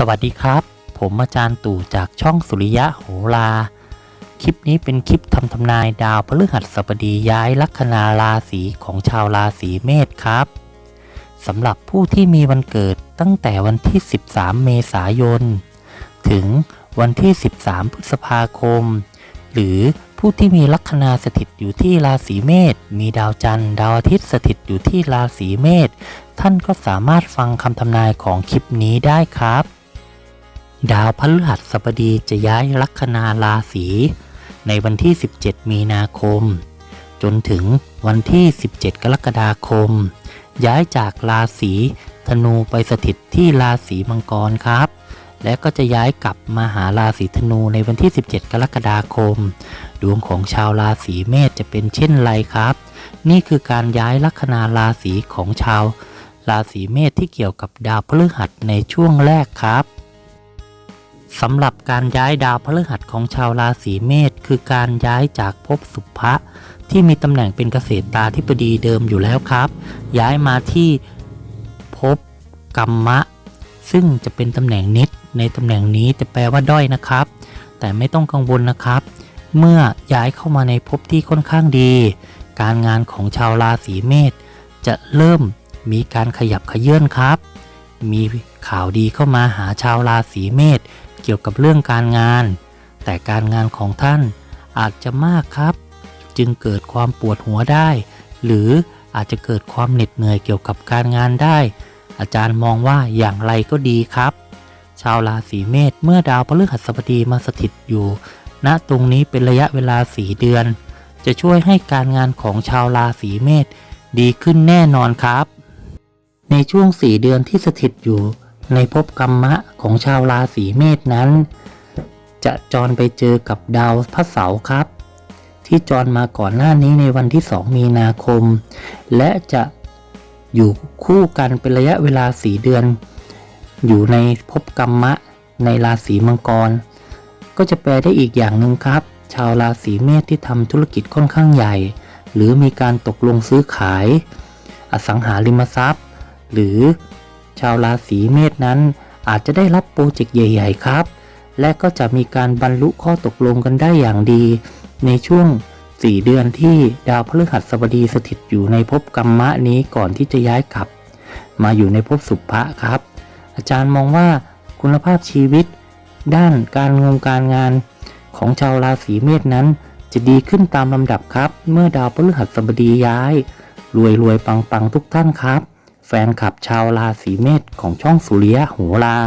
สวัสดีครับ ผมอาจารย์ตู่จากช่องสุริยะโหรา คลิปนี้เป็นคลิปทำทำนายดาวพฤหัสบดีย้ายลัคนาราศีของชาวราศีเมษครับสำหรับผู้ที่มีวันเกิดตั้งแต่วันที่ 13 เมษายน ถึงวันที่ 13 พฤษภาคม หรือผู้ที่มีลัคนาสถิตอยู่ที่ราศีเมษ มีดาวจันทร์ดาวอาทิตย์สถิตอยู่ที่ราศีเมษ ท่านก็สามารถฟังคำทำนายของคลิปนี้ได้ครับ ดาวพฤหัสบดีจะย้ายลัคนาราศีในวันที่ 17 มีนาคม จนถึงวันที่ 17 กรกฎาคม ย้ายจากราศีธนูไปสถิตที่ราศีมังกรครับ และก็จะย้ายกลับมาหาราศีธนูในวันที่ 17 กรกฎาคม ดวงของชาวราศีเมษจะเป็นเช่นไรครับ นี่คือการย้ายลัคนาราศีของชาว ราศีเมษที่เกี่ยวกับดาวพฤหัสในช่วงแรกครับ สำหรับการย้ายดาวพฤหัสของชาวราศีเมษคือการย้ายจากภพสุภะที่มีตำแหน่งเป็นเกษตราธิบดีเดิมอยู่แล้วครับ ย้ายมาที่ภพกรรมะ ซึ่งจะเป็นตำแหน่งนิด ในตำแหน่งนี้จะแปลว่าด้อยนะครับ แต่ไม่ต้องกังวลนะครับ เมื่อย้ายเข้ามาในภพที่ค่อนข้างดี การงานของชาวราศีเมษจะเริ่มมีการขยับขยื่นครับ มีข่าวดีเข้ามาหาชาวราศีเมษ เกี่ยวกับเรื่องการงาน แต่การงานของท่านอาจจะมากครับ จึงเกิดความปวดหัวได้ หรืออาจจะเกิดความเหน็ดเหนื่อยเกี่ยวกับการงานได้ อาจารย์มองว่าอย่างไรก็ดีครับ ชาวราศีเมษเมื่อดาวพฤหัสบดีมาสถิตอยู่ณตรงนี้เป็นระยะเวลาสีเดือน จะช่วยให้การงานของชาวราศีเมษดีขึ้นแน่นอนครับ ในช่วงสี่เดือนที่สถิตอยู่ ในภพกรรมะของชาวราศีเมษนั้น จะจรไปเจอกับดาวพระเสาร์ครับ ที่จรมาก่อนหน้านี้ในวันที่ 2 มีนาคม และจะอยู่คู่กันเป็นระยะเวลาสีเดือน อยู่ในภพกรรมะในราศีมังกร ก็จะแปลได้อีกอย่างหนึ่งครับ ชาวราศีเมษที่ทำธุรกิจค่อนข้างใหญ่ หรือมีการตกลงซื้อขาย อสังหาริมทรัพย์ หรือ ชาวราศีเมษนั้นอาจจะได้รับโปรเจกต์ใหญ่ๆครับ และก็จะมีการบรรลุข้อตกลงกันได้อย่างดี ในช่วง 4 เดือนที่ดาวพฤหัสบดีสถิตอยู่ในภพกรรมะนี้ก่อนที่จะย้ายกลับ มาอยู่ในภพสุภะครับ อาจารย์มองว่าคุณภาพชีวิต ด้านการงงการงานของชาวราศีเมษนั้น จะดีขึ้นตามลำดับครับ เมื่อดาวพฤหัสบดีย้าย รวยรวยปังปังทุกท่านครับ แฟนคลับชาวราศีเมษของช่องสุริยะโหรา